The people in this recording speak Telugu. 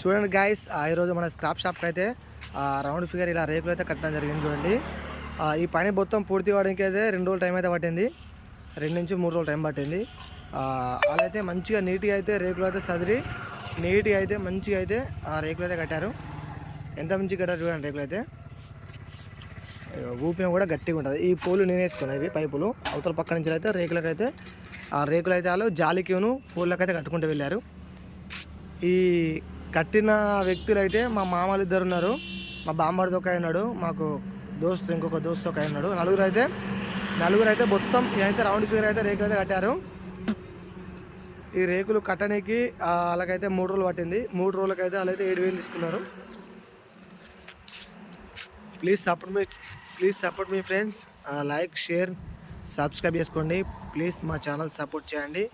చూడండి గాయస్ ఈరోజు మన స్క్రాప్ షాప్కి అయితే ఆ, రౌండ్ ఫిగర్ ఇలా రేకులు అయితే కట్టడం జరిగింది చూడండి. ఈ పని మొత్తం పూర్తి అవ్వడానికి అయితే రెండు రోజులు టైం అయితే పట్టింది. రెండు నుంచి మూడు రోజులు టైం పట్టింది. అలా అయితే మంచిగా నీట్గా అయితే రేకులు అయితే సదిరి నీట్గా అయితే మంచిగా అయితే ఆ రేకులు అయితే కట్టారు. ఎంత మంచిగా కట్టారు చూడండి రేకులు అయితే. ఊపిన కూడా గట్టిగా ఉంటుంది. ఈ పూలు నేను వేసుకున్నాను పైపులు. అవతల పక్క నుంచి అయితే రేకులకు అయితే ఆ రేకులు అయితే వాళ్ళు జాలికిను పూలకైతే అయితే కట్టుకుంటూ వెళ్ళారు. ఈ కట్టిన వ్యక్తులు అయితే మా మామలు ఇద్దరు ఉన్నారు. మా బామ్మడిది ఒక అయినాడు ఉన్నాడు. మాకు దోస్తు ఇంకొక దోస్తు ఒక అయినాడు ఉన్నాడు. నలుగురు అయితే నలుగురు అయితే మొత్తం అయితే రౌండ్ ఫిగర్ అయితే రేకులు అయితే కట్టారు. ఈ రేకులు కట్టడానికి వాళ్ళకైతే మూడు రోజులు పట్టింది. మూడు రోజులకైతే వాళ్ళైతే ఏడు వేలు తీసుకున్నారు. Please support me please support me friends. Like share subscribe చేసుకోండి. ప్లీజ్ మా ఛానల్ సపోర్ట్ చేయండి.